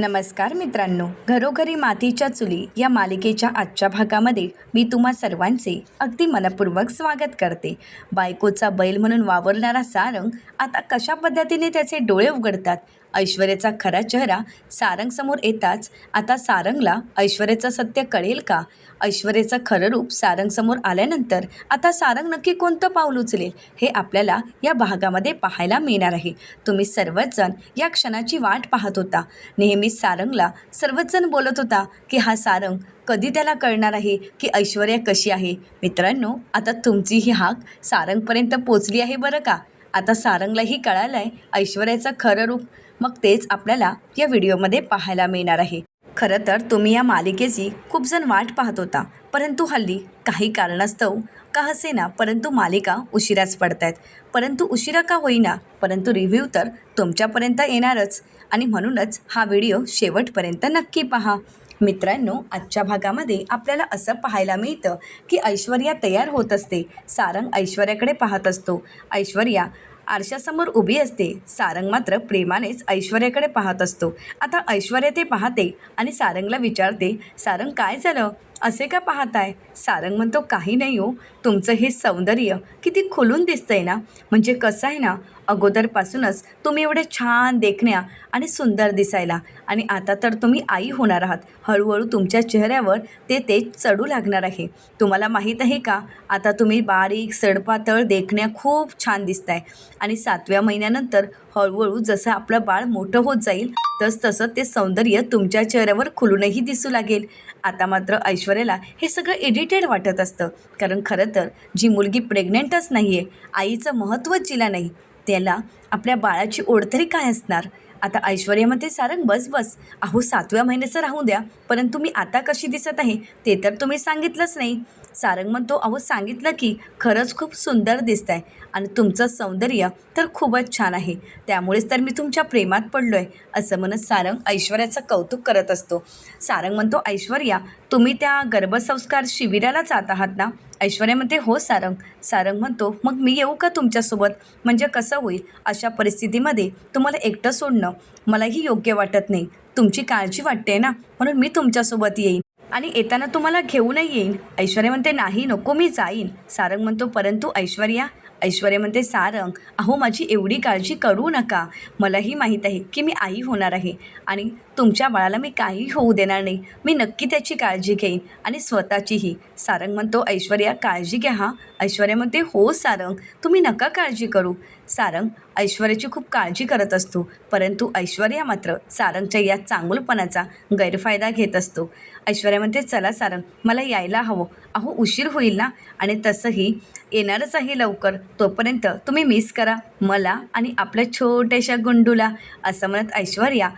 नमस्कार मित्रांनो घरोघरी मातीच्या चुली या मालिकेच्या आजच्या भागामध्ये मी तुम्हा सर्वांचे अगदी मनपूर्वक स्वागत करते. बायकोचा बैल म्हणून वावरणारा सारंग आता कशा पद्धतीने त्याचे डोळे उघडतात ऐश्वर्याचा खरा चेहरा सारंगसमोर येताच आता सारंगला ऐश्वर्याचं सत्य कळेल का? ऐश्वर्याचं खरं रूप सारंगसमोर आल्यानंतर आता सारंग नक्की कोणतं पाऊल उचलेल हे आपल्याला या भागामध्ये पाहायला मिळणार आहे. तुम्ही सर्वच जण या क्षणाची वाट पाहत होता. नेहमीच सारंगला सर्वच जण बोलत होता की हा सारंग कधी त्याला कळणार आहे की ऐश्वर्या कशी आहे? मित्रांनो आता तुमची ही हाक सारंगपर्यंत पोचली आहे बरं का? आता सारंगलाही कळालं आहे ऐश्वर्याचं खरं रूप मग तेच आपल्याला या व्हिडिओमध्ये पाहायला मिळणार आहे. खरं तर तुम्ही या मालिकेची खूप जण वाट पाहत होता परंतु हल्ली काही कारणास्तव का असेना परंतु मालिका उशिराच पडत आहेत परंतु उशिरा का होईना परंतु रिव्ह्यू तर तुमच्यापर्यंत येणारच. आणि म्हणूनच हा व्हिडिओ शेवटपर्यंत नक्की पहा. मित्रांनो आजच्या भागामध्ये आपल्याला असं पाहायला मिळतं की ऐश्वर्या तयार होत असते सारंग ऐश्वर्याकडे पाहत असतो. ऐश्वर्या आरशासमोर उभी असते. सारंग मात्र प्रेमानेच ऐश्वर्याकडे पाहत असतो. आता ऐश्वर्या ते पाहते आणि सारंगला विचारते सारंग काय झालं? असे का पाहताय? सारंग म्हणतो काही नाही हो. तुमचं हे सौंदर्य किती खुलून दिसतंय ना. म्हणजे कसं आहे ना अगोदरपासूनच तुम्ही एवढे छान देखण्या आणि सुंदर दिसायला. आणि आता तर तुम्ही आई होणार आहात. हळूहळू तुमच्या चेहऱ्यावर ते तेज चढू लागणार आहे. तुम्हाला माहीत आहे का? आता तुम्ही बारीक सडपातळ देखण्या खूप छान दिसताय. आणि सातव्या महिन्यानंतर हळूहळू जसं आपलं बाळ मोठं होत जाईल तस तसं ते सौंदर्य तुमच्या चेहऱ्यावर खुलूनही दिसू लागेल. आता मात्र ऐश्वर्याला हे सगळं एडिटेड वाटत असतं. कारण खरं तर जी मुलगी प्रेग्नेंटच नाही आहे आईचं महत्त्वच जिला नाही त्याला आपल्या बाळाची ओढ तरी काय असणार? आता ऐश्वर्यामध्ये सारंग बस बस. अहो सातव्या महिन्याचं राहू द्या. परंतु मी आता कशी दिसत आहे ते तर तुम्ही सांगितलंच नाही. सारंग म्हणतो अहो सांगितलं की खरंच खूप सुंदर दिसत आहे आणि तुमचं सौंदर्य तर खूपच छान आहे. त्यामुळेच तर मी तुमच्या प्रेमात पडलो आहे असं म्हणत सारंग ऐश्वर्याचं कौतुक करत असतो. सारंग म्हणतो ऐश्वर्या तुम्ही त्या गर्भसंस्कार शिबिराला जात आहात ना? ऐश्वर्या म्हणते हो सारंग. सारंग म्हणतो मग मी येऊ का तुमच्यासोबत? म्हणजे कसं होईल? अशा परिस्थितीमध्ये तुम्हाला एकटं सोडणं मलाही योग्य वाटत नाही. तुमची काळजी वाटते ना? म्हणून मी तुमच्यासोबत येईन आणि येताना तुम्हाला घेऊनही येईन. ऐश्वर्या म्हणते नाही नको मी जाईन. सारंग म्हणतो परंतु ऐश्वर्या ऐश्वर्या म्हणते सारंग अहो माझी एवढी काळजी करू नका. मलाही माहीत आहे की मी आई होणार आहे आणि तुमच्या बाळाला मी काही होऊ देणार नाही. मी नक्की त्याची काळजी घेईन आणि स्वतःचीही. सारंग म्हणतो ऐश्वर्या काळजी घ्या हा. ऐश्वर्या म्हणते हो सारंग तुम्ही नका काळजी करू. सारंग ऐश्वर्याची खूप काळजी करत असतो परंतु ऐश्वर्या मात्र सारंगच्या या चांगुलपणाचा गैरफायदा घेत असतो. ऐश्वर्या म्हणते चला सारंग मला यायला हवं. अहो उशीर होईल ना? आणि तसंही येणारच आहे लवकर. तोपर्यंत तुम्ही मिस करा. मला आणि आपल्या छोट्याशा गुंडूला असं म्हणत ऐश्वर्या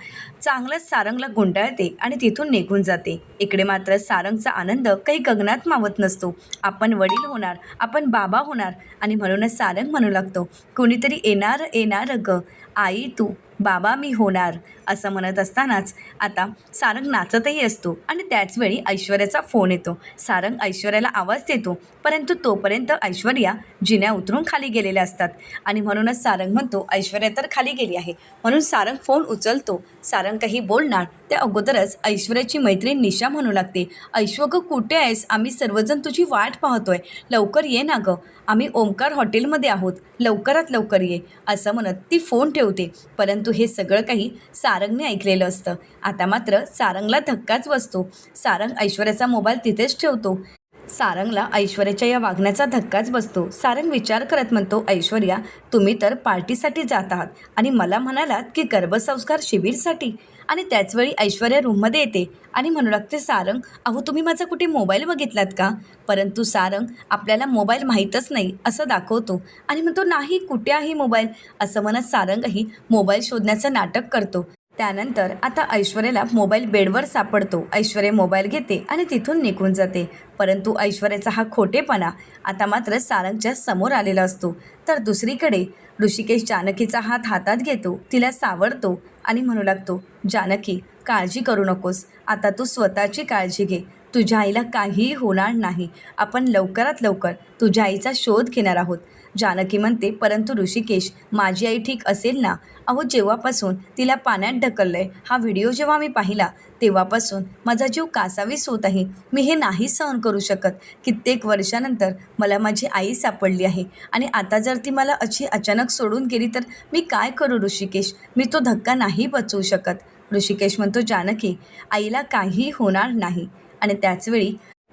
चांगलंच सारंगला गुंडाळते आणि तिथून निघून जाते. इकडे मात्र सारंगचा आनंद काही गगनात मावत नसतो. आपण वडील होणार आपण बाबा होणार आणि म्हणूनच सारंग म्हणू लागतो. कोणीतरी येणार येणार ग. आई तू बाबा मी होणार असं म्हणत असतानाच आता सारंग नाचतही असतो आणि त्याचवेळी ऐश्वर्याचा फोन येतो. सारंग ऐश्वर्याला आवाज देतो परंतु तोपर्यंत ऐश्वर्या जिन्या उतरून खाली गेलेल्या असतात. आणि म्हणूनच सारंग म्हणतो ऐश्वर्या तर खाली गेली आहे. म्हणून सारंग फोन उचलतो. सारंग काही बोलणार त्या अगोदरच ऐश्वर्याची मैत्रीण निशा म्हणू लागते. ऐश्व गं कुठे आहेस? आम्ही सर्वजण तुझी वाट पाहतोय. लवकर ये ना गं. आम्ही ओमकार हॉटेलमध्ये आहोत. लवकरात लवकर ये. असं म्हणत ती फोन ठेवते. परंतु हे सगळं काही सारंगने ऐकलेलं असतं. आता मात्र सारंगला धक्काच बसतो. सारंग ऐश्वर्याचा मोबाईल तिथेच ठेवतो. सारंगला ऐश्वर्याच्या या वागण्याचा धक्काच बसतो. सारंग विचार करत म्हणतो ऐश्वर्या तुम्ही तर पार्टीसाठी जात आहात आणि मला म्हणालात की गर्भसंस्कार शिबिरसाठी. आणि त्याचवेळी ऐश्वर्या रूममध्ये येते आणि म्हणू लागते सारंग अहो तुम्ही माझा कुठे मोबाईल बघितलात का? परंतु सारंग आपल्याला मोबाईल माहीतच नाही असं दाखवतो. आणि म्हणतो नाही कुठे आहे मोबाईल? असं म्हणत सारंगही मोबाईल शोधण्याचं नाटक करतो. त्यानंतर आता ऐश्वर्याला मोबाईल बेडवर सापडतो. ऐश्वर्या मोबाईल घेते आणि तिथून निघून जाते. परंतु ऐश्वर्याचा हा खोटेपणा आता मात्र सारंगच्या समोर आलेला असतो. तर दुसरीकडे ऋषिकेश जानकीचा हात हातात घेतो तिला सावरतो आणि म्हणू लागतो जानकी काळजी करू नकोस. आता तू स्वतःची काळजी घे. तुझ्या आईला काहीही होणार नाही. आपण लवकरात लवकर तुझ्या आईचा शोध घेणार आहोत. जानकी म्हणते परंतु ऋषिकेश माझी आई ठीक असेल ना? अहो जेव्हापासून तिला पाण्यात ढकललंय हा व्हिडिओ जेव्हा मी पाहिला तेव्हापासून माझा जीव कासावीस होत आहे. मी हे नाही सहन करू शकत. कित्येक वर्षानंतर मला माझी आई सापडली आहे आणि आता जर ती मला अशी अचानक सोडून गेली तर मी काय करू ऋषिकेश? मी तो धक्का नाही बचवू शकत. ऋषिकेश म्हणतो जानकी आईला काहीही होणार नाही. आणि त्याचवेळी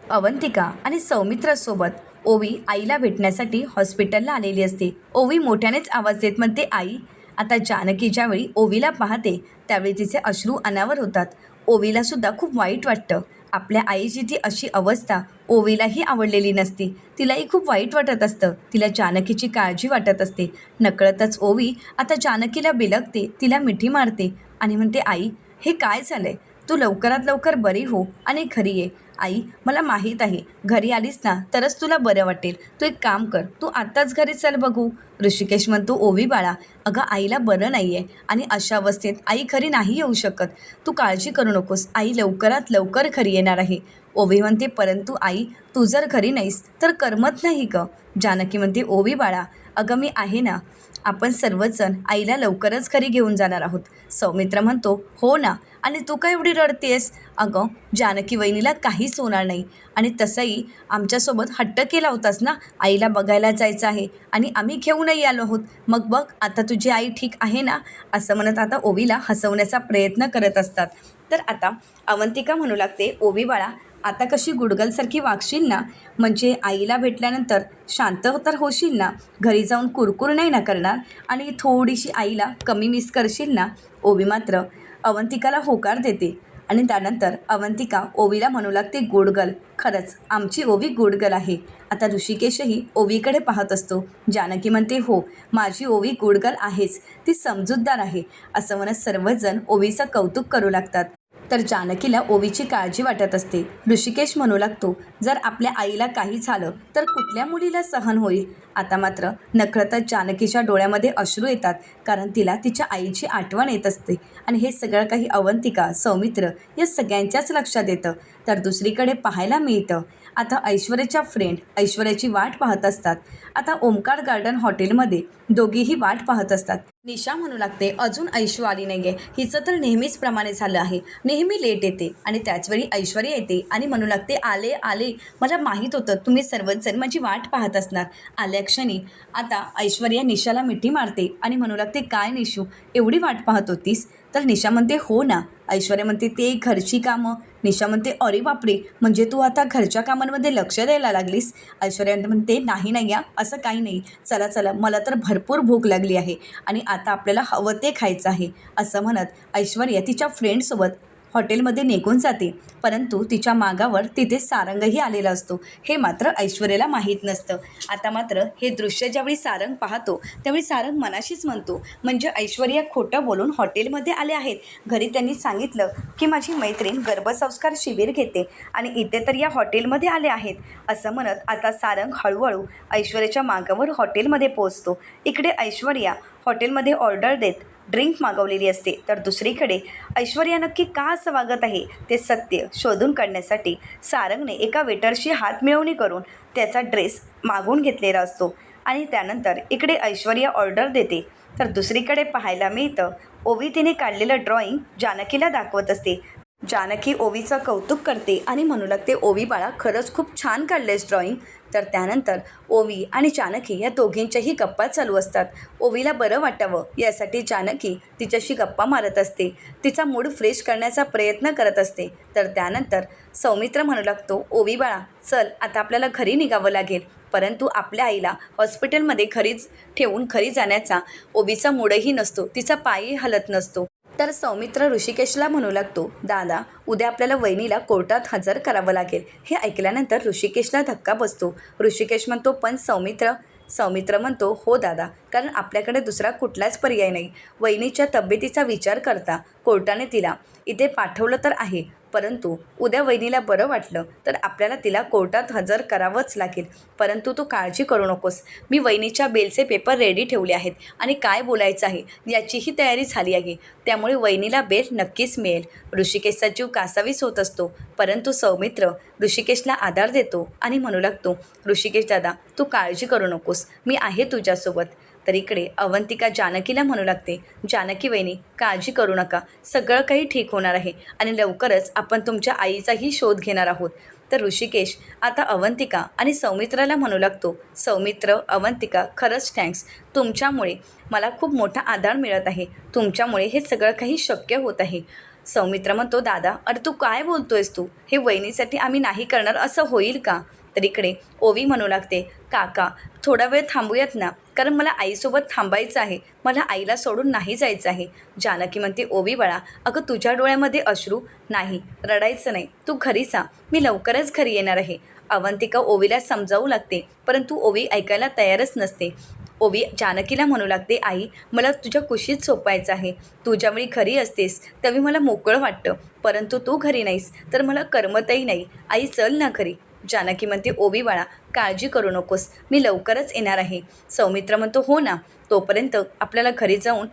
अवंतिका आणि सौमित्रासोबत ओवी आईला भेटण्यासाठी हॉस्पिटलला आलेली असते. ओवी मोठ्यानेच आवाज देत म्हणते आई आता जानकी ज्यावेळी ओवीला पाहते त्यावेळी तिचे अश्रू अनावर होतात. ओवीला सुद्धा खूप वाईट वाटतं. आपल्या आईची ती अशी अवस्था ओवीलाही आवडलेली नसती. तिलाही खूप वाईट वाटत असतं. तिला जानकीची काळजी वाटत असते. नकळतच ओवी आता जानकीला बिलगते तिला मिठी मारते आणि म्हणते आई हे काय झालं आहे तू लवकरात लवकर बरी हो आणि घरी ये. आई मला माहीत आहे घरी आलीस ना तरच तुला बरं वाटेल. तू एक काम कर तू आत्ताच घरी चल बघू. ऋषिकेश म्हणतो ओवी बाळा अगं आईला बरं नाही आहे आणि अशा अवस्थेत आई घरी नाही येऊ शकत. तू काळजी करू नकोस आई लवकरात लवकर घरी येणार आहे. ओवी म्हणते परंतु आई तू जर घरी नाहीस तर करमत नाही ग. जानकी म्हणते ओवी बाळा अगं मी आहे ना आपण सर्वजण आईला लवकरच घरी घेऊन जाणार आहोत. सौमित्र म्हणतो हो ना. आणि तू काय एवढी रडतेस अगं जानकी वहिनीला काहीच होणार नाही. आणि तसंही आमच्यासोबत हट्ट केला होतास ना? आईला बघायला जायचं आहे आणि आम्ही घेऊनही आलो आहोत. मग बघ आता तुझी आई ठीक आहे ना? असं म्हणत आता ओवीला हसवण्याचा प्रयत्न करत असतात. तर आता अवंतिका म्हणू लागते ओवी बाळा आता कशी गुडगलसारखी वागशील ना? म्हणजे आईला भेटल्यानंतर शांत तर होशील ना? घरी जाऊन कुरकुर नाही ना करणार? आणि थोडीशी आईला कमी मिस करशील ना? ओवी मात्र अवंतिकाला होकार देते. आणि त्यानंतर अवंतिका ओवीला म्हणू लागते गोडगल खरंच आमची ओवी गोडगल आहे. आता ऋषिकेशही ओवीकडे पाहत असतो. जानकी म्हणते हो माझी ओवी गोडगल आहेच. ती समजूतदार आहे. असं म्हणत सर्वजण ओवीचं कौतुक करू लागतात. तर जानकीला ओवीची काळजी वाटत असते. ऋषिकेश म्हणू लागतो जर आपल्या आईला काही झालं तर कुठल्या मुलीला सहन होईल? आता मात्र नकळतच जानकीच्या डोळ्यामध्ये अश्रू येतात कारण तिला तिच्या आईची आठवण येत असते. आणि हे सगळं काही अवंतिका सौमित्र या सगळ्यांच्याच लक्षात येतं. तर दुसरीकडे पाहायला मिळतं. आता ऐश्वर्याच्या फ्रेंड ऐश्वर्याची वाट पाहत असतात. आता ओमकार गार्डन हॉटेलमध्ये दोघीही वाट पाहत असतात. निशा म्हणू लागते अजून ऐशू आली नाही आहे हिचं तर नेहमीच प्रमाणे झालं आहे. नेहमी लेट येते आणि त्याचवेळी ऐश्वर्या येते आणि म्हणू लागते आले आले. मला माहीत होतं तुम्ही सर्वजण माझी वाट पाहत असणार. आल्या क्षणी आता ऐश्वर्या निशाला मिठी मारते आणि म्हणू लागते काय निशू एवढी वाट पाहत होतीस? तर निशा म्हणते हो ना. ऐश्वर्या म्हणते ते घरची कामं. निशा म्हणते अरे बापरे म्हणजे तू आता घरच्या कामांमध्ये लक्ष द्यायला लागलीस? ऐश्वर्या म्हणते नाही नाही या असं काही नाही. चला चला मला तर भरपूर भूक लागली आहे आणि आता आपल्याला हवं ते खायचं आहे. असं म्हणत ऐश्वर्या तिच्या फ्रेंडसोबत हॉटेलमध्ये निघून जाते. परंतु तिच्या मागावर तिथे सारंगही आलेला असतो. हे मात्र ऐश्वर्याला माहीत नसतं. आता मात्र हे दृश्य ज्यावेळी सारंग पाहतो त्यावेळी सारंग मनाशीच म्हणतो म्हणजे ऐश्वर्या खोटं बोलून हॉटेलमध्ये आले आहेत. घरी त्यांनी सांगितलं की माझी मैत्रीण गर्भसंस्कार शिबिर घेते आणि इथे तर या हॉटेलमध्ये आले आहेत. असं म्हणत आता सारंग हळूहळू ऐश्वर्याच्या मागावर हॉटेलमध्ये पोहोचतो. इकडे ऐश्वर्या हॉटेलमध्ये ऑर्डर देत. ड्रिंक मागवलेली असते. तर दुसरीकडे ऐश्वर्या नक्की का असं वागत आहे ते सत्य शोधून काढण्यासाठी सारंगने एका वेटरशी हात मिळवणी करून त्याचा ड्रेस मागून घेतलेला असतो. आणि त्यानंतर इकडे ऐश्वर्या ऑर्डर देते. तर दुसरीकडे पाहायला मिळतं ओवी तिने काढलेलं ड्रॉइंग जानकीला दाखवत असते. जानकी ओवीचं कौतुक करते आणि म्हणू लागते ओवी बाळा खरंच खूप छान काढलेस ड्रॉइंग तर त्यानंतर ओवी आणि जानकी या दोघींच्याही गप्पा चालू असतात. ओवीला बरं वाटावं यासाठी जानकी तिच्याशी गप्पा मारत असते. तिचा मूड फ्रेश करण्याचा प्रयत्न करत असते. तर त्यानंतर सौमित्र म्हणू लागतो ओवी बाळा चल आता आपल्याला घरी निघावं लागेल. परंतु आपल्या आईला हॉस्पिटलमध्ये घरीच ठेवून घरी जाण्याचा ओवीचा मूडही नसतो. तिचा पायही हलत नसतो. तर सौमित्र ऋषिकेशला म्हणू लागतो दादा उद्या आपल्याला वहिनीला कोर्टात हजर करावं लागेल. हे ऐकल्यानंतर ऋषिकेशला धक्का बसतो. ऋषिकेश म्हणतो पण सौमित्र सौमित्र म्हणतो हो दादा कारण आपल्याकडे दुसरा कुठलाच पर्याय नाही. वहिनीच्या तब्येतीचा विचार करता कोर्टाने तिला इथे पाठवलं तर आहे. परंतु उद्या वहिनीला बरं वाटलं तर आपल्याला तिला कोर्टात हजर करावंच लागेल. परंतु तू काळजी करू नकोस. मी वहिनीच्या बेलचे पेपर रेडी ठेवले आहेत आणि काय बोलायचं आहे याचीही तयारी झाली आहे. त्यामुळे वहिनीला बेल नक्कीच मिळेल. ऋषिकेशचा जीव कासावीस होत असतो. परंतु सौमित्र ऋषिकेशला आधार देतो आणि म्हणू लागतो ऋषिकेश दादा तू काळजी करू नकोस. मी आहे तुझ्यासोबत. तर इकडे अवंतिका जानकीला म्हणू लागते. जानकी वहिनी काळजी करू नका. सगळं काही ठीक होणार आहे आणि लवकरच आपण तुमच्या आईचाही शोध घेणार आहोत. तर ऋषिकेश आता अवंतिका आणि सौमित्राला म्हणू लागतो. सौमित्र अवंतिका खरंच थँक्स तुमच्यामुळे मला खूप मोठा आधार मिळत आहे. तुमच्यामुळे हे सगळं काही शक्य होत आहे. सौमित्र म्हणतो दादा अरे तू काय बोलतोयस तू? हे वहिनीसाठी आम्ही नाही करणार असं होईल का? तर इकडे ओवी म्हणू लागते काका थोडा वेळ थांबूयात ना कारण मला आईसोबत थांबायचं आहे मला आईला सोडून नाही जायचं आहे. जानकी म्हणते ओवी बाळा अगं तुझ्या डोळ्यामध्ये अश्रू नाही रडायचं नाही तू घरी जा मी लवकरच घरी येणार आहे. अवंतिका ओवीला समजावू लागते परंतु ओवी ऐकायला तयारच नसते. ओवी जानकीला म्हणू लागते आई मला तुझ्या कुशीत सोपायचं आहे तू ज्यावेळी घरी असतेस त्यावेळी मला मोकळं वाटतं परंतु तू घरी नाहीस तर मला करमतही नाही आई चल ना घरी. जानकी म्हणते ओवी बाळा काळजी करू नकोस मी लवकरच येणार आहे. सौमित्र म्हणतो हो ना तोपर्यंत आपल्याला घरी जाऊन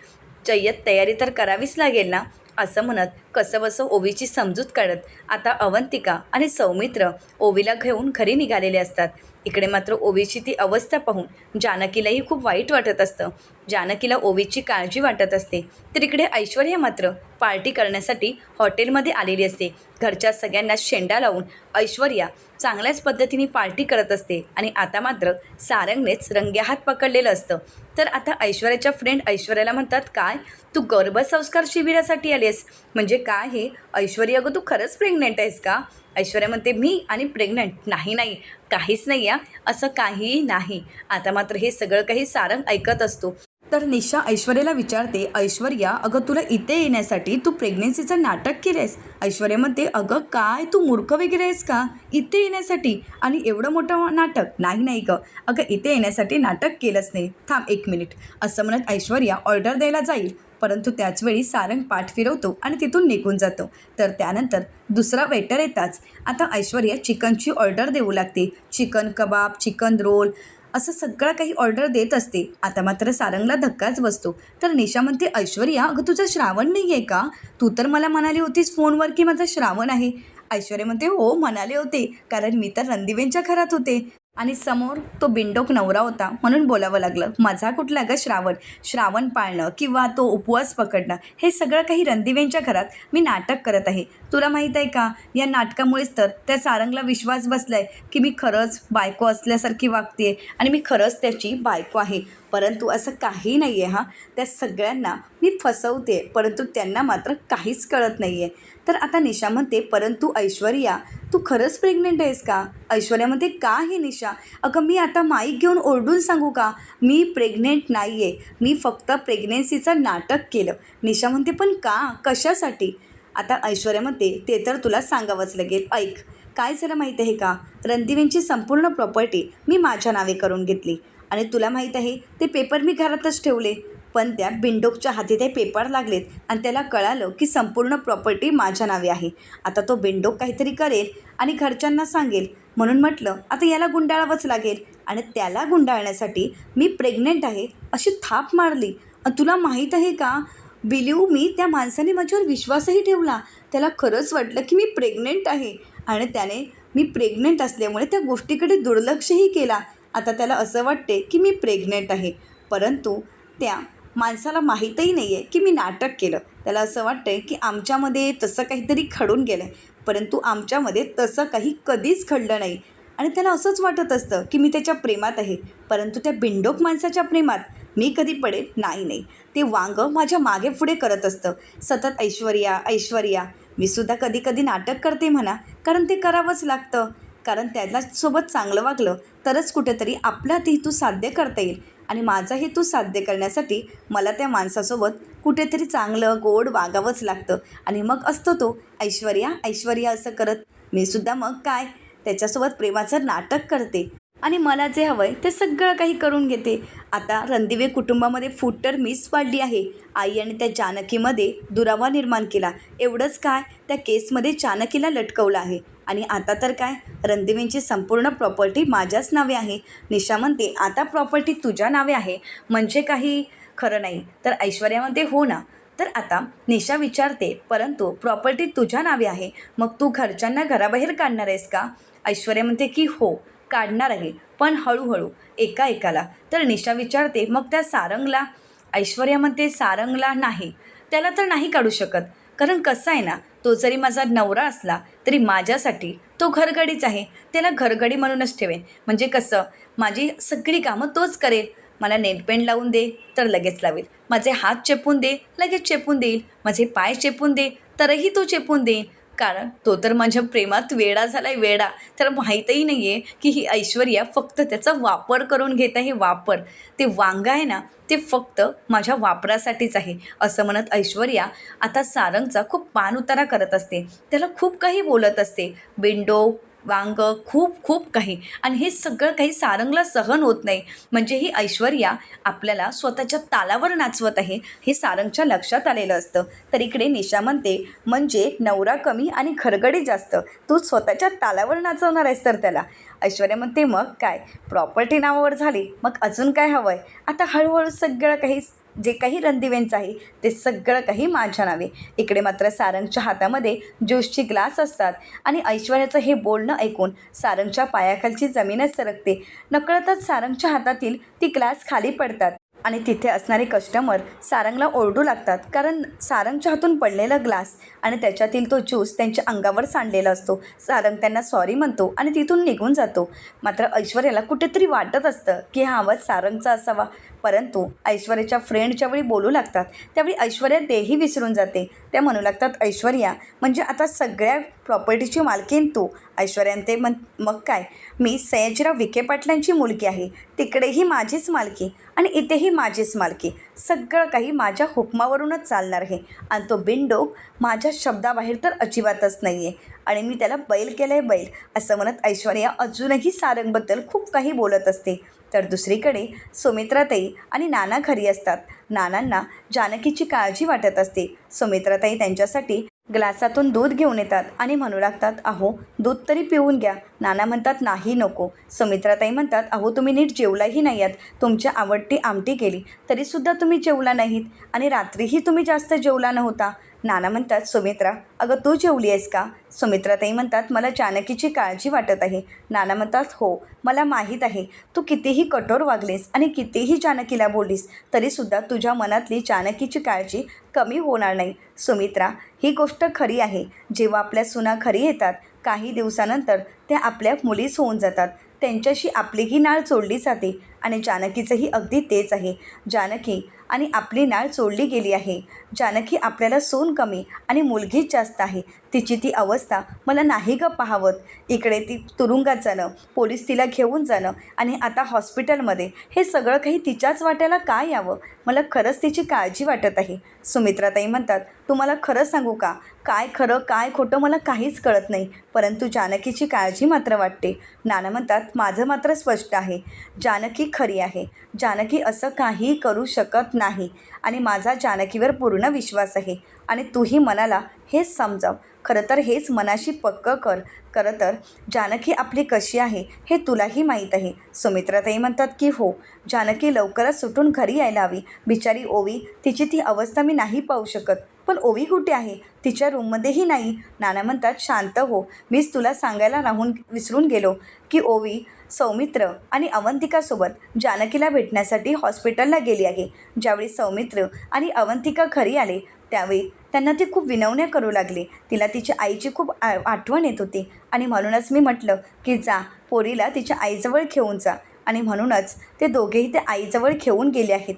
जय्यत तयारी तर करावीच लागेल ना? असं म्हणत कसंबसं ओवीची समजूत काढत आता अवंतिका आणि सौमित्र ओवीला घेऊन घरी निघालेले असतात. इकडे मात्र ओवीची ती अवस्था पाहून जानकीलाही खूप वाईट वाटत असतं. जानकीला ओवीची काळजी वाटत असते. तर इकडे ऐश्वर्या मात्र पार्टी करण्यासाठी हॉटेलमध्ये आलेली असते. घरच्या सगळ्यांना शेंडा लावून ऐश्वर्या चांगल्याच पद्धतीने पार्टी करत असते आणि आता मात्र सारंगनेच रंग्याहात पकडलेलं असतं. तर आता ऐश्वर्याच्या फ्रेंड ऐश्वर्याला म्हणतात काय? तू गर्भसंस्कार शिबिरासाठी आलीस म्हणजे काय हे? ऐश्वर्या अगं तू खरंच प्रेग्नेंट आहेस का? ऐश्वर्या म्हणते मी आणि प्रेग्नंट. नाही नाही. काहीच नाही या असं काहीही नाही. आता मात्र हे सगळं काही सारंग ऐकत असतो. तर निशा ऐश्वर्याला विचारते ऐश्वर्या अगं तुला इथे येण्यासाठी तू प्रेग्नेन्सीचं नाटक केलंयस. ऐश्वर्या म्हणते अगं काय? तू मूर्ख वगैरे आहेस का? इथे येण्यासाठी? आणि एवढं मोठं नाटक? नाही नाही गं. अगं इथे येण्यासाठी नाटक केलंच नाही थांब एक मिनिट. असं म्हणत ऐश्वर्या ऑर्डर द्यायला जाईल. परंतु त्याचवेळी सारंग पाठ फिरवतो आणि तिथून निघून जातो. तर त्यानंतर दुसरा वेटर येताच. आता ऐश्वर्या चिकनची ऑर्डर देऊ लागते. चिकन कबाब चिकन रोल असं सगळं काही ऑर्डर देत असते. आता मात्र सारंगला धक्काच बसतो. तर निशा म्हणते ऐश्वर्या अगं तुझं श्रावण नाही आहे का? तू तर मला म्हणाली होतीस फोनवर की माझं श्रावण आहे. ऐश्वर्या म्हणते हो म्हणाले होते. कारण मी तर रणदिवेंच्या घरात होते. आणि समोर तो बिंडोक नवरा होता म्हणून बोलावं लागलं. माझा कुठला ग श्रावण? श्रावण पाळणं किंवा तो उपवास पकडणं? हे सगळं काही रणदिवेंच्या घरात मी नाटक करत आहे. तुला माहीत आहे का? या नाटकामुळेच तर त्या सारंगला विश्वास बसलाय की मी खरंच बायको असल्यासारखी वागते आणि मी खरंच त्याची बायको आहे. परंतु असं काही नाही आहे हां. त्या सगळ्यांना मी फसवते परंतु त्यांना मात्र काहीच कळत नाही आहे तर आता निशा म्हणते परंतु ऐश्वर्या तू खरंच प्रेग्नेंट आहेस का? ऐश्वर्या म्हणते का हे निशा. अगं मी आता माईक घेऊन ओरडून सांगू का? मी प्रेग्नेंट नाही आहे मी फक्त प्रेग्नेन्सीचं नाटक केलं. निशा म्हणते पण का? कशासाठी? आता ऐश्वर्या म्हणते ते तर तुला सांगावंच लागेल. ऐक काय झालं माहीत आहे का? रणदिवेंची संपूर्ण प्रॉपर्टी मी माझ्या नावे करून घेतली. आणि तुला माहीत आहे ते पेपर मी घरातच ठेवले. पण त्या बिंडोकच्या हाती ते पेपर लागलेत आणि त्याला कळालं की संपूर्ण प्रॉपर्टी माझ्या नावे आहे. आता तो बिंडोक काहीतरी करेल आणि घरच्यांना सांगेल. म्हणून म्हटलं आता याला गुंडाळावंच लागेल आणि त्याला गुंडाळण्यासाठी मी प्रेग्नेंट आहे अशी थाप मारली. आणि तुला माहीत आहे का? बिलीव मी त्या माणसाने माझ्यावर विश्वासही ठेवला. त्याला खरंच वाटलं की मी प्रेग्नेंट आहे आणि त्याने मी प्रेग्नेंट असल्यामुळे त्या गोष्टीकडे दुर्लक्षही केला. आता त्याला असं वाटते की मी प्रेग्नेंट आहे. परंतु त्या माणसाला माहीतही नाही आहे की मी नाटक केलं. त्याला असं वाटतं की आमच्यामध्ये तसं काहीतरी खडून गेलं आहे परंतु आमच्यामध्ये तसं काही कधीच घडलं नाही. आणि त्याला असंच वाटत असतं की मी त्याच्या प्रेमात आहे. परंतु त्या बिंडोक माणसाच्या प्रेमात मी कधी पडेल नाही नाही. ते वांग माझ्या मागे पुढे करत असतं. सतत ऐश्वर्या ऐश्वर्या. मी सुद्धा कधी कधी नाटक करते म्हणा. कारण ते करावंच लागतं. कारण त्याच्यासोबत चांगलं वागलं तरच कुठेतरी आपला हेतू साध्य करता येईल. आणि माझा हेतू साध्य करण्यासाठी मला त्या माणसासोबत कुठेतरी चांगलं गोड वागावंच लागतं. आणि मग असतो तो ऐश्वर्या ऐश्वर्या असं करत. मी सुद्धा मग काय? त्याच्यासोबत प्रेमाचं नाटक करते. आणि मला जे हवं आहे ते सगळं काही करून घेते. आता रणदिवे कुटुंबामध्ये फूट तर मीच पाडली आहे. आई आणि त्या जानकीमध्ये दुरावा निर्माण केला. एवढंच काय त्या केसमध्ये जानकीला लटकवलं आहे. आणि आता तर काय रणदिवेंची संपूर्ण प्रॉपर्टी माझ्याच नावे आहे. निशा म्हणते आता प्रॉपर्टी तुझ्या नावे आहे. म्हणजे काही खरं नाही. तर ऐश्वर्या म्हणते हो ना. तर आता निशा विचारते परंतु प्रॉपर्टी तुझ्या नावे आहे. मग तू घरच्यांना घराबाहेर काढणार आहेस का? ऐश्वर्या म्हणते की हो. काढणार आहे. पण हळूहळू एका एकाला तर निशा विचारते मग त्या सारंगला? ऐश्वर्या म्हणते सारंगला नाही. त्याला तर नाही काढू शकत. कारण कसं आहे ना तो जरी माझा नवरा असला तरी माझ्यासाठी तो घरगडीच आहे. त्याला घरगडी म्हणूनच ठेवेन. म्हणजे कसं माझी सगळी कामं तोच करेल. मला नेलपेंट लावून दे तर लगेच लावेल. माझे हात चेपून दे लगेच चेपून देईल. माझे पाय चेपून दे तरही तो चेपून देईल. कारण तो तर माझ्या प्रेमात वेडा झाला आहे वेडा. तर माहीतही नाही आहे की ही ऐश्वर्या फक्त त्याचा वापर करून घेत आहे वापर. ते वांग आहे ना ते फक्त माझ्या वापरासाठीच आहे. असं म्हणत ऐश्वर्या आता सारंगचा खूप पान उतारा करत असते. त्याला खूप काही बोलत असते. बिंडो वांग खूप खूप काही. आणि हे सगळं काही सारंगला सहन होत नाही. म्हणजे ही ऐश्वर्या आपल्याला स्वतःच्या तालावर नाचवत आहे हे सारंगच्या लक्षात आलेलं असतं. तर इकडे निशा म्हणते म्हणजे नवरा कमी आणि खरगडी जास्त. तू स्वतःच्या तालावर नाचवणार आहेस तर त्याला. ऐश्वर्या म्हणते मग काय? प्रॉपर्टी नावावर झाली. मग अजून काय हवं आहे आता हळूहळू सगळं काही जे काही रणदिवेंचं आहे ते सगळं काही माझ्या नावे. इकडे मात्र सारंगच्या हातामध्ये ज्यूसची ग्लास असतात आणि ऐश्वर्याचं हे बोलणं ऐकून सारंगच्या पायाखालची जमीनच सरकते. नकळतच सारंगच्या हातातील ती ग्लास खाली पडतात आणि तिथे असणारे कस्टमर सारंगला ओरडू लागतात कारण सारंगच्या हातून पडलेला ग्लास आणि त्याच्यातील तो ज्यूस त्यांच्या अंगावर सांडलेला असतो. सारंग त्यांना सॉरी म्हणतो आणि तिथून निघून जातो. मात्र ऐश्वर्याला कुठेतरी वाटत असतं की हा आवाज सारंगचा असावा. परंतु ऐश्वर्याच्या फ्रेंडच्या वेळी बोलू लागतात. त्यावेळी ऐश्वर्या तेही विसरून जाते. त्या म्हणू लागतात ऐश्वर्या म्हणजे आता सगळ्या प्रॉपर्टीची मालकीन तू. ऐश्वर्यान ते मग मग काय? मी सयाजीराव विखे पाटलांची मुलगी आहे. तिकडेही माझीच मालकी आणि इथेही माझीच मालकी. सगळं काही माझ्या हुकमावरूनच चालणार आहे. आणि तो बिनडोक माझ्या शब्दाबाहेर तर अजिबातच नाही आहे आणि मी त्याला बैल केलं आहे बैल असं म्हणत ऐश्वर्या अजूनही सारंगबद्दल खूप काही बोलत असते. तर दुसरीकडे सुमित्राताई आणि नाना घरी असतात. नानांना जानकीची काळजी वाटत असते. सुमित्राताई त्यांच्यासाठी ग्लासातून दूध घेऊन येतात आणि म्हणू लागतात अहो दूध तरी पिऊन घ्या. नाना म्हणतात नाही नको. सुमित्राताई म्हणतात अहो तुम्ही नीट जेवलाही नाही आहात तुमच्या आवडती आमटी केली तरीसुद्धा तुम्ही जेवला नाहीत आणि रात्रीही तुम्ही जास्त जेवला नव्हता. नाना म्हणतात सुमित्रा अगं तू जेवली आहेस का? सुमित्राताई म्हणतात मला जानकीची काळजी वाटत आहे. नाना म्हणतात हो मला माहीत आहे. तू कितीही कठोर वागलीस आणि कितीही जानकीला बोललीस तरीसुद्धा तुझ्या मनातली जानकीची काळजी कमी होणार नाही. सुमित्रा ही गोष्ट खरी आहे. जेव्हा आपल्या सुना खरी येतात काही दिवसानंतर त्या आपल्या मुलीच होऊन जातात. त्यांच्याशी आपलीही नाळ चोडली जाते आणि जानकीचंही अगदी तेच आहे. जानकी आणि आपली नाळ सोडली गेली आहे. जानकी आपल्याला सून कमी आणि मुलगीच जास्त आहे. तिची ती अवस्था मला नाही ग पाहावत. इकडे ती तुरुंगात जाणं पोलीस तिला घेऊन जाणं आणि आता हॉस्पिटलमध्ये हे सगळं काही तिच्याच वाट्याला का यावं? मला खरंच तिची काळजी वाटत आहे. सुमित्राताई म्हणतात तुम्हाला खरं सांगू का? काय खरं काय खोटं मला काहीच कळत नाही. परंतु जानकीची काळजी मात्र वाटते. नाना म्हणतात माझं मात्र स्पष्ट आहे. जानकी खरी आहे. जानकी असं काही करू शकत नाही. आणि माझा जानकीवर पूर्ण विश्वास आहे. आणि तूही मनाला हेच समजाव. खरं तर हेच मनाशी पक्क कर. खरं तर जानकी आपली कशी आहे हे तुलाही माहीत आहे. सुमित्राताई म्हणतात की हो जानकी लवकरच सुटून घरी यायला हवी. बिचारी ओवी तिची ती अवस्था मी नाही पाहू शकत. पण ओवी कुठे आहे? तिच्या रूममध्येही नाही. नाना म्हणतात शांत हो. मीच तुला सांगायला राहून विसरून गेलो की ओवी सौमित्र आणि अवंतिकासोबत जानकीला भेटण्यासाठी हॉस्पिटलला गेली आहे. ज्यावेळी सौमित्र आणि अवंतिका घरी आले त्यावेळी त्यांना ती खूप विनवण्या करू लागली. तिला तिच्या आईची खूप आ आठवण येत होती आणि म्हणूनच मी म्हटलं की जा पोरीला तिच्या आईजवळ घेऊन जा. आणि म्हणूनच ते दोघेही ते आईजवळ घेऊन गेले आहेत.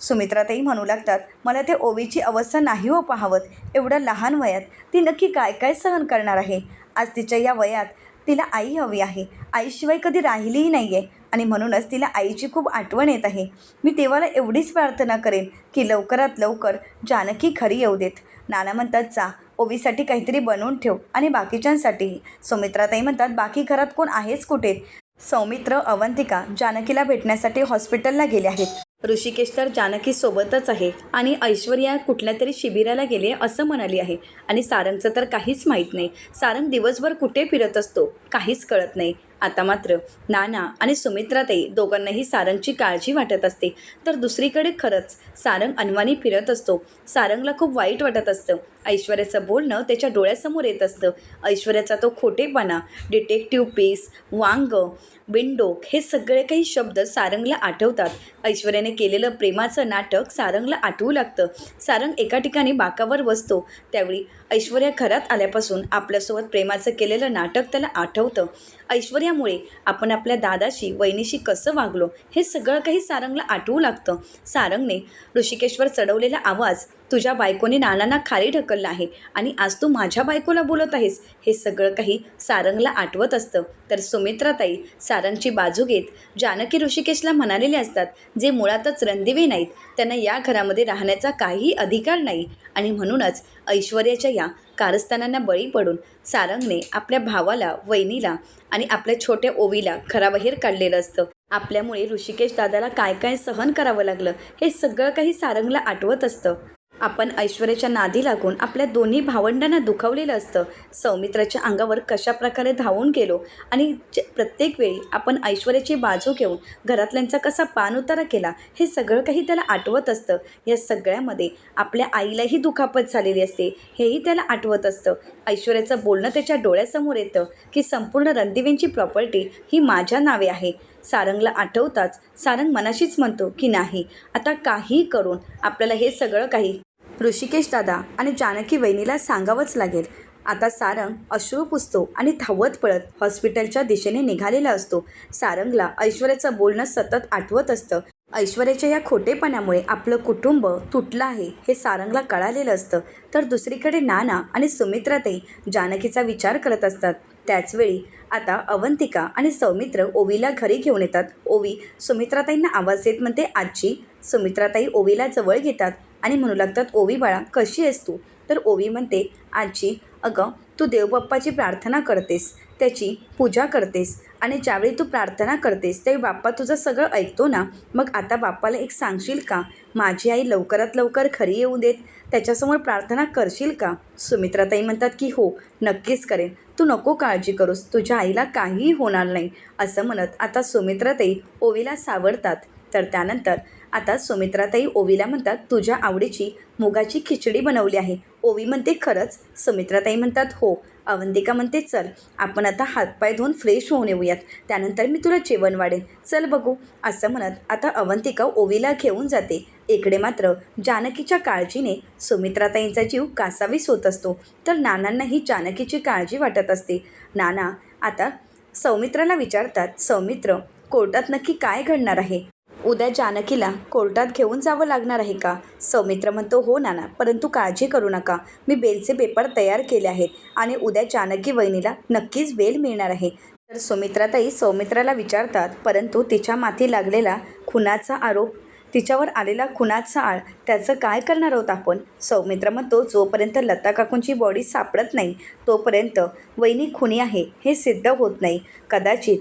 सुमित्राताई म्हणू लागतात मला ते ओवीची अवस्था नाही हो पाहावत. एवढ्या लहान वयात ती नक्की काय काय सहन करणार आहे? आज तिच्या या वयात तिला आई हवी आहे. आईशिवाय कधी राहिलीही नाही आहे आणि म्हणूनच तिला आईची खूप आठवण येत आहे. मी देवाला एवढीच प्रार्थना करेन की लवकरात लवकर जानकी खरी येऊ देत. नाना म्हणतात जा ओवीसाठी काहीतरी बनवून ठेव आणि बाकीच्यांसाठीही. सुमित्राताई म्हणतात बाकी घरात कोण आहेच कुठे? सौमित्र अवंतिका जानकीला भेटण्यासाठी हॉस्पिटलला गेले आहेत. ऋषिकेश तर जानकीसोबतच आहे. आणि ऐश्वर्या कुठल्या तरी शिबिराला गेले असं म्हणाली आहे. आणि सारंगचं तर काहीच माहीत नाही. सारंग दिवसभर कुठे फिरत असतो? काहीच कळत नाही. आता मात्र नाना आणि सुमित्राताई दोघांनाही सारंगची काळजी वाटत असते. तर दुसरीकडे खरंच सारंग अनवानी फिरत असतो. सारंगला खूप वाईट वाटत असतं. ऐश्वर्याचं बोलणं त्याच्या डोळ्यासमोर येत असतं. ऐश्वर्याचा तो खोटेपणा डिटेक्टिव्ह पीस वांग बिंडोक हे सगळे काही शब्द सारंगला आठवतात. ऐश्वर्याने केलेलं प्रेमाचं नाटक सारंगला आठवू लागतं. सारंग एका ठिकाणी बाकावर बसतो. त्यावेळी ऐश्वर्या घरात आल्यापासून आपल्यासोबत प्रेमाचं केलेलं नाटक त्याला आठवतं. ऐश्वर्यामुळे आपण आपल्या दादाशी वहिनीशी कसं वागलो हे सगळं काही सारंगला आठवू लागतं. सारंगने ऋषिकेश्वर चढवलेला आवाज तुझ्या बायकोने नानांना खाली ढकलला आहे आणि आज तू माझ्या बायकोला बोलत आहेस. हे सगळं काही सारंगला आठवत असतं. तर सुमित्राताई सारंगची बाजू घेत जानकी ऋषिकेशला म्हणालेले असतात जे मुळातच रणदिवे नाहीत त्यांना या घरामध्ये राहण्याचा काहीही अधिकार नाही. आणि म्हणूनच ऐश्वर्याच्या या कारस्थानांना बळी पडून सारंगने आपल्या भावाला वहिनीला आणि आपल्या छोट्या ओवीला घराबाहेर काढलेलं असतं. आपल्यामुळे ऋषिकेश दादाला काय काय सहन करावं लागलं हे सगळं काही सारंगला आठवत असतं. आपण ऐश्वर्याच्या नादी लागून आपल्या दोन्ही भावंडांना दुखावलेलं असतं. सौमित्राच्या अंगावर कशा प्रकारे धावून गेलो आणि ज- प्रत्येक वेळी आपण ऐश्वर्याची बाजू घेऊन घरातल्यांचा कसा पान उतारा केला हे सगळं काही त्याला आठवत असतं. या सगळ्यामध्ये आपल्या आईलाही दुखापत झालेली असते. हेही त्याला आठवत असतं. ऐश्वर्याचं बोलणं त्याच्या डोळ्यासमोर येतं की संपूर्ण रणदिवेंची प्रॉपर्टी ही माझ्या नावे आहे. सारंगला आठवताच सारंग मनाशीच म्हणतो की नाही आता काही करून आपल्याला हे सगळं काही ऋषिकेश दादा आणि जानकी वहिनीला सांगावंच लागेल. आता सारंग अश्रू पुसतो आणि धावत पळत हॉस्पिटलच्या दिशेने निघालेला असतो. सारंगला ऐश्वर्याचं बोलणं सतत आठवत असतं. ऐश्वर्याच्या या खोटेपणामुळे आपलं कुटुंब तुटलं आहे हे सारंगला कळालेलं असतं. तर दुसरीकडे नाना आणि सुमित्राताई जानकीचा विचार करत असतात. त्याचवेळी आता अवंतिका आणि सौमित्र ओवीला घरी घेऊन येतात. ओवी सुमित्राताईंना आवाज देत म्हणते आजी सुमित्राताई ओवीला जवळ घेतात आणि म्हणू लागतात ओवी बाळा कशी आहेस तू? तर ओवी म्हणते आजी अगं तू देवबाप्पाची प्रार्थना करतेस त्याची पूजा करतेस आणि ज्यावेळी तू प्रार्थना करतेस त्यावेळी बाप्पा तुझं सगळं ऐकतो ना मग आता बाप्पाला एक सांगशील का? माझी आई लवकरात लवकर खरी येऊ देत त्याच्यासमोर प्रार्थना करशील का? सुमित्राताई म्हणतात की हो नक्कीच करेन. तू नको काळजी करूस तुझ्या आईला काहीही होणार नाही असं म्हणत आता सुमित्राताई ओवीला सावरतात. तर त्यानंतर आता सुमित्राताई ओवीला म्हणतात तुझ्या आवडीची मुगाची खिचडी बनवली आहे. ओवी म्हणते खरंच? सुमित्राताई म्हणतात हो. अवंतिका म्हणते चल आपण आता हातपाय धुवून फ्रेश होऊन येऊयात. त्यानंतर मी तुला जेवण वाढेन. चल बघू. असं म्हणत आता अवंतिका ओवीला घेऊन जाते. इकडे मात्र जानकीच्या काळजीने सुमित्राताईंचा जीव कासावीस होत असतो. तर नानांनाही जानकीची काळजी वाटत असते. नाना आता सौमित्राला विचारतात सौमित्र कोर्टात नक्की काय घडणार आहे? उद्या जानकीला कोर्टात घेऊन जावं लागणार आहे का? सौमित्र म्हणतो हो नाना परंतु काळजी करू नका. मी बेलचे पेपर तयार केले आहेत आणि उद्या जानकी वहिनीला नक्कीच बेल मिळणार आहे. तर सुमित्राताई सौमित्राला विचारतात परंतु तिच्या माथी लागलेला खुनाचा आरोप तिच्यावर आलेला खुनाचा आळ त्याचं काय करणार आहोत आपण? सौमित्र म्हणतो जोपर्यंत लता काकूंची बॉडी सापडत नाही तोपर्यंत वहिनी खुनी आहे हे सिद्ध होत नाही. कदाचित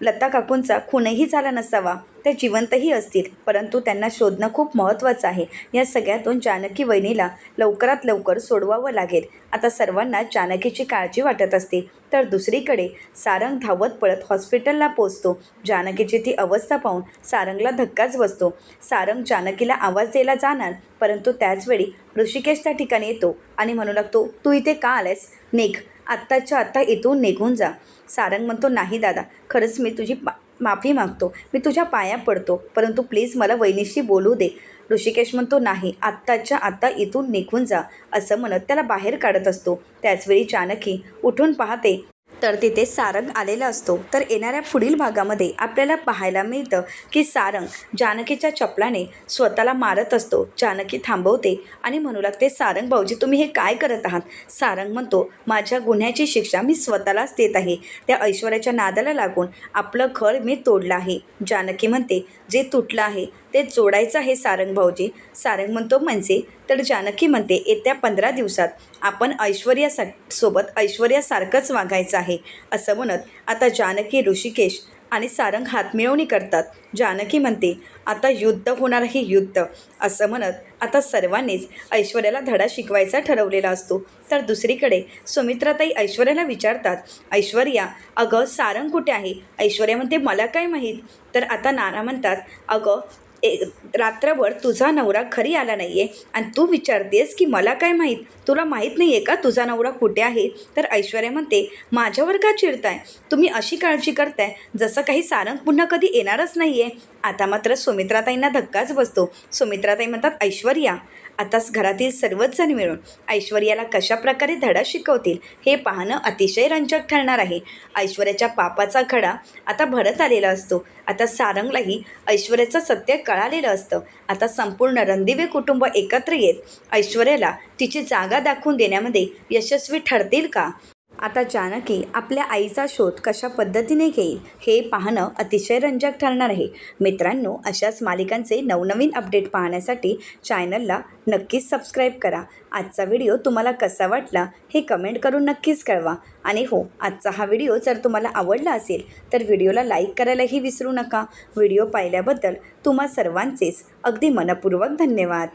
लता काकूंचा खूनही झाला नसावा त्या जिवंतही असतील परंतु त्यांना शोधणं खूप महत्त्वाचं आहे. या सगळ्यातून जानकी वहिनीला लवकरात लवकर सोडवावं लागेल. आता सर्वांना जानकीची काळजी वाटत असते. तर दुसरीकडे सारंग धावत पळत हॉस्पिटलला पोचतो जानकीची ती अवस्था पाहून सारंगला धक्काच बसतो. सारंग जानकीला आवाज द्यायला जाणार परंतु त्याचवेळी ऋषिकेश त्या ठिकाणी येतो आणि म्हणू लागतो तू इथे का आलायस? निघ. आत्ताच्या आत्ता इथून निघून जा. सारंग म्हणतो नाही दादा खरंच मी तुझी पा माफी मागतो. मी तुझ्या पाया पडतो परंतु प्लीज मला वहिनीशी बोलू दे. ऋषिकेश म्हणतो नाही आत्ताच्या आत्ता इथून निघून जा असं म्हणत त्याला बाहेर काढत असतो. त्याचवेळी चाणकी उठून पाहते तर तिथे सारंग आलेला असतो. तर येणाऱ्या पुढील भागामध्ये आपल्याला पाहायला मिळतं की सारंग जानकीच्या चपलाने स्वतःला मारत असतो. जानकी थांबवते आणि म्हणू लागते सारंग भाऊजी तुम्ही हे काय करत आहात? सारंग म्हणतो माझ्या गुन्ह्याची शिक्षा मी स्वतःलाच देत आहे. त्या ऐश्वर्याच्या नादाला लागून आपलं घर मी तोडलं आहे. जानकी म्हणते जे तुटलं आहे ते जोडायचं आहे सारंग भाऊजी. सारंग म्हणतो म्हणजे तर जानकी म्हणते येत्या पंधरा दिवसात आपण ऐश्वर्या सा सोबत ऐश्वर्यासारखंच वागायचं आहे असं म्हणत आता जानकी ऋषिकेश आणि सारंग हातमिळवणी करतात. जानकी म्हणते आता युद्ध होणार हे युद्ध असं म्हणत आता सर्वांनीच ऐश्वर्याला धडा शिकवायचा ठरवलेला असतो. तर दुसरीकडे सुमित्राताई ऐश्वर्याला विचारतात ऐश्वर्या अगं सारंग कुठे आहे? ऐश्वर्या म्हणते मला काय माहीत? तर आता नाना म्हणतात अगं ए रात्रभर तुझा नवरा घरी आला नाही आहे आणि तू विचारतेस की मला काय माहीत? तुला माहीत नाही आहे का तुझा नवरा कुठे आहे? तर ऐश्वर्या म्हणते माझ्यावर का चिडताय? तुम्ही अशी काळजी करताय जसं काही सारंग पुन्हा कधी येणारच नाही आहे आता मात्र सुमित्राताईंना धक्काच बसतो. सुमित्राताई म्हणतात ऐश्वर्या आताच घरातील सर्वच जण मिळून ऐश्वर्याला कशा प्रकारे धडा शिकवतील हे पाहणं अतिशय रंजक ठरणार आहे. ऐश्वर्याच्या पापाचा खडा आता भरत आलेला असतो. आता सारंगलाही ऐश्वर्याचं सत्य कळालेलं असतं. आता संपूर्ण रणदिवे कुटुंब एकत्र येत ऐश्वर्याला तिची जागा दाखवून देण्यामध्ये यशस्वी ठरतील का? आता जानकी आपल्या आईचा शोध कशा पद्धतीने घेईल हे पाहणं अतिशय रंजक ठरणार आहे. मित्रांनो अशाच मालिकांचे नवनवीन अपडेट पाहण्यासाठी चॅनलला नक्कीच सबस्क्राईब करा. आजचा व्हिडिओ तुम्हाला कसा वाटला हे कमेंट करून नक्कीच कळवा. आणि हो आजचा हा व्हिडिओ जर तुम्हाला आवडला असेल तर व्हिडिओला लाईक करायलाही विसरू नका. व्हिडिओ पाहिल्याबद्दल तुम्हा सर्वांचेच अगदी मनपूर्वक धन्यवाद.